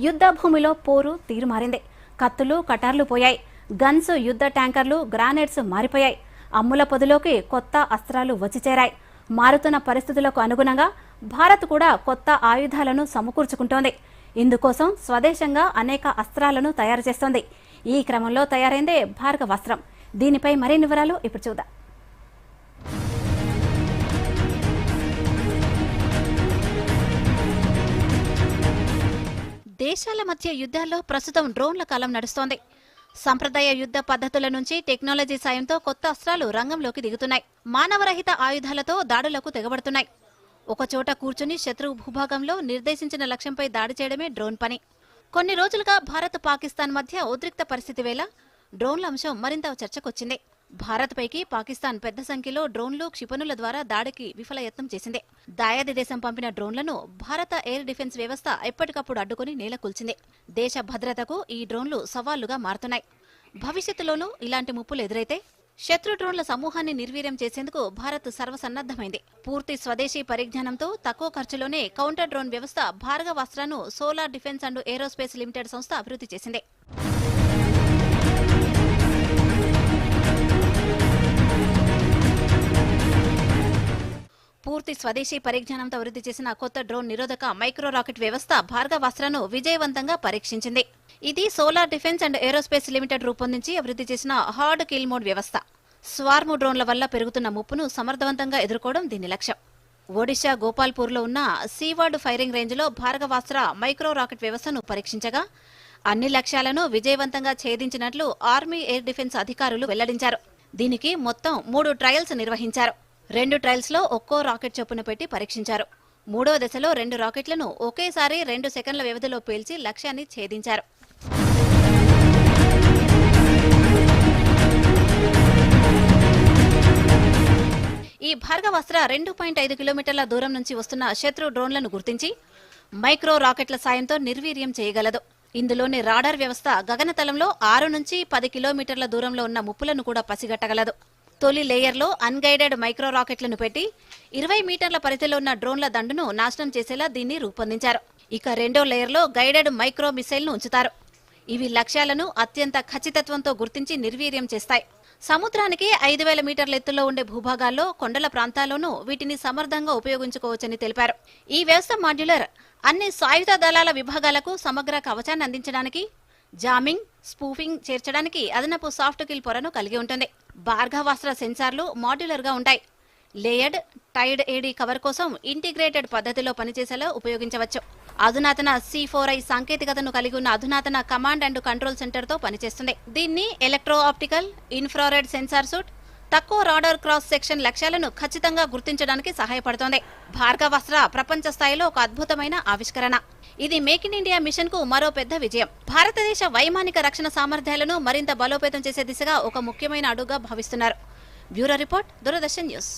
యుద్ధ భూమిలో పోరు తీరు మారింది కత్తులు కటార్లు పోయాయి. గన్స్ యుద్ధ ట్యాంకర్లు గ్రానైట్స్ మారిపోయాయి. అమ్ముల పొదిలోకి కొత్త అస్త్రాలు వచ్చి చేరాయి. మారుతున్న పరిస్థితులకు అనుగుణంగా భారత్ కూడా కొత్త ఆయుధాలను సమకూర్చుకుంటోంది. ఇందుకోసం స్వదేశంగా అనేక అస్త్రాలను తయారు చేస్తోంది. ఈ క్రమంలో తయారైందే భార్గవాస్త్రం దీనిపై మరిన్ని వివరాలు ఇప్పుడు చూద్దాం. దేశాల మధ్య యుద్ధాల్లో ప్రస్తుతం డ్రోన్ల కాలం నడుస్తోంది. సంప్రదాయ యుద్ధ పద్ధతుల నుంచి టెక్నాలజీ సాయంతో కొత్త అస్త్రాలు రంగంలోకి దిగుతున్నాయి. మానవరహిత ఆయుధాలతో దాడులకు తెగబడుతున్నాయి. ఒకచోట కూర్చుని శత్రువు భూభాగంలో నిర్దేశించిన లక్ష్యంపై దాడి చేయడమే డ్రోన్ పని. కొన్ని రోజులుగా భారత్ పాకిస్తాన్ మధ్య ఉద్రిక్త పరిస్థితి వేళ డ్రోన్ల అంశం మరింత చర్చకొచ్చింది. భారత్ పైకి పాకిస్తాన్ పెద్ద సంఖ్యలో డ్రోన్లు క్షిపణుల ద్వారా దాడికి విఫలయత్నం చేసింది. దాయాది దేశం పంపిన డ్రోన్లను భారత ఎయిర్ డిఫెన్స్ వ్యవస్థ ఎప్పటికప్పుడు అడ్డుకుని నేలకూల్చింది దేశ భద్రతకు ఈ డ్రోన్లు సవాళ్ళుగా మారుతున్నాయి. భవిష్యత్తులోనూ ఇలాంటి ముప్పులు ఎదురైతే శత్రు డ్రోన్ల సమూహాన్ని నిర్వీర్యం చేసేందుకు భారత్ సర్వసన్నద్దమైంది పూర్తి స్వదేశీ పరిజ్ఞానంతో తక్కువ ఖర్చులోనే కౌంటర్ డ్రోన్ వ్యవస్థ భార్గవాస్త్రాను Solar Defence and Aerospace Limited సంస్థ అభివృద్ధి చేసింది. పూర్తి స్వదేశీ పరిజ్ఞానంతో అభివృద్ధి చేసిన కొత్త డ్రోన్ నిరోధక మైక్రో రాకెట్ వ్యవస్థ భార్గవాస్త్రను విజయవంతంగా పరీక్షించింది. ఇది Solar Defence and Aerospace Limited రూపొందించి అభివృద్ధి చేసిన హార్డ్ కిల్ మోడ్ వ్యవస్థ. స్వార్ము డ్రోన్ల వల్ల పెరుగుతున్న ముప్పును సమర్థవంతంగా ఎదుర్కోవడం దీని లక్ష్యం. ఒడిశా గోపాల్పూర్లో ఉన్న సీవార్డ్ ఫైరింగ్ రేంజ్లో భార్గవాస్త్ర మైక్రో రాకెట్ వ్యవస్థను పరీక్షించగా అన్ని లక్ష్యాలను విజయవంతంగా ఛేదించినట్లు ఆర్మీ ఎయిర్ డిఫెన్స్ అధికారులు వెల్లడించారు. దీనికి మొత్తం మూడు ట్రయల్స్ నిర్వహించారు. రెండు ట్రయల్స్లో ఒక్కో రాకెట్ చొప్పున పెట్టి పరీక్షించారు. మూడో దశలో రెండు రాకెట్లను ఒకేసారి రెండు సెకండ్ల వ్యవధిలో పేల్చి లక్ష్యాన్ని ఛేదించారు. ఈ భార్గవాస్త్ర రెండు పాయింట్ ఐదు కిలోమీటర్ల దూరం నుంచి వస్తున్న శత్రు డ్రోన్లను గుర్తించి మైక్రో రాకెట్ల సాయంతో నిర్వీర్యం చేయగలదు. ఇందులోని రాడార్ వ్యవస్థ గగనతలంలో ఆరు నుంచి పది కిలోమీటర్ల దూరంలో ఉన్న ముప్పులను కూడా పసిగట్టగలదు. తొలి లేయర్లో అన్గైడెడ్ మైక్రో రాకెట్లను పెట్టి ఇరవై మీటర్ల పరిధిలో ఉన్న డ్రోన్ల దండును నాశనం చేసేలా దీన్ని రూపొందించారు. ఇక రెండో లేయర్లో గైడెడ్ మైక్రో మిసైల్ను ఉంచుతారు. ఇవి లక్ష్యాలను అత్యంత ఖచ్చితత్వంతో గుర్తించి నిర్వీర్యం చేస్తాయి. సముద్రానికి ఐదు వేల మీటర్ల ఎత్తులో ఉండే భూభాగాల్లో కొండల ప్రాంతాల్లోనూ వీటిని సమర్థంగా ఉపయోగించుకోవచ్చని తెలిపారు. ఈ వ్యవస్థ మాడ్యులర్ అన్ని సాయుధ దళాల విభాగాలకు సమగ్ర కవచాన్ని అందించడానికి జామింగ్ స్పూఫింగ్ చేర్చడానికి అదనపు సాఫ్ట్ కిల్ పొరను కలిగి ఉంటుంది. భార్గవాస్త్ర సెన్సార్లు మాడ్యులర్గా ఉంటాయి. లేయర్డ్ టైడ్ ఏడీ కవర్ కోసం ఇంటిగ్రేటెడ్ పద్ధతిలో పనిచేసేలా ఉపయోగించవచ్చు. అధునాతన సి ఫోర్ ఐ సాంకేతికతను కలిగి ఉన్న అధునాతన కమాండ్ అండ్ కంట్రోల్ సెంటర్తో పనిచేస్తుంది. దీన్ని electro optical infrared sensor suite తక్కువ రాడర్ క్రాస్ సెక్షన్ లక్ష్యాలను ఖచ్చితంగా గుర్తించడానికి సహాయపడుతోంది. భార్గవస్త్ర ప్రపంచ స్థాయిలో ఒక అద్భుతమైన ఆవిష్కరణ. ఇది మేక్ ఇన్ ఇండియా మిషన్కు మరో పెద్ద విజయం. భారతదేశ వైమానిక రక్షణ సామర్థ్యాలను మరింత బలోపేతం చేసే దిశగా ఒక ముఖ్యమైన అడుగుగా భావిస్తున్నారు. Bureau report Doordarshan news.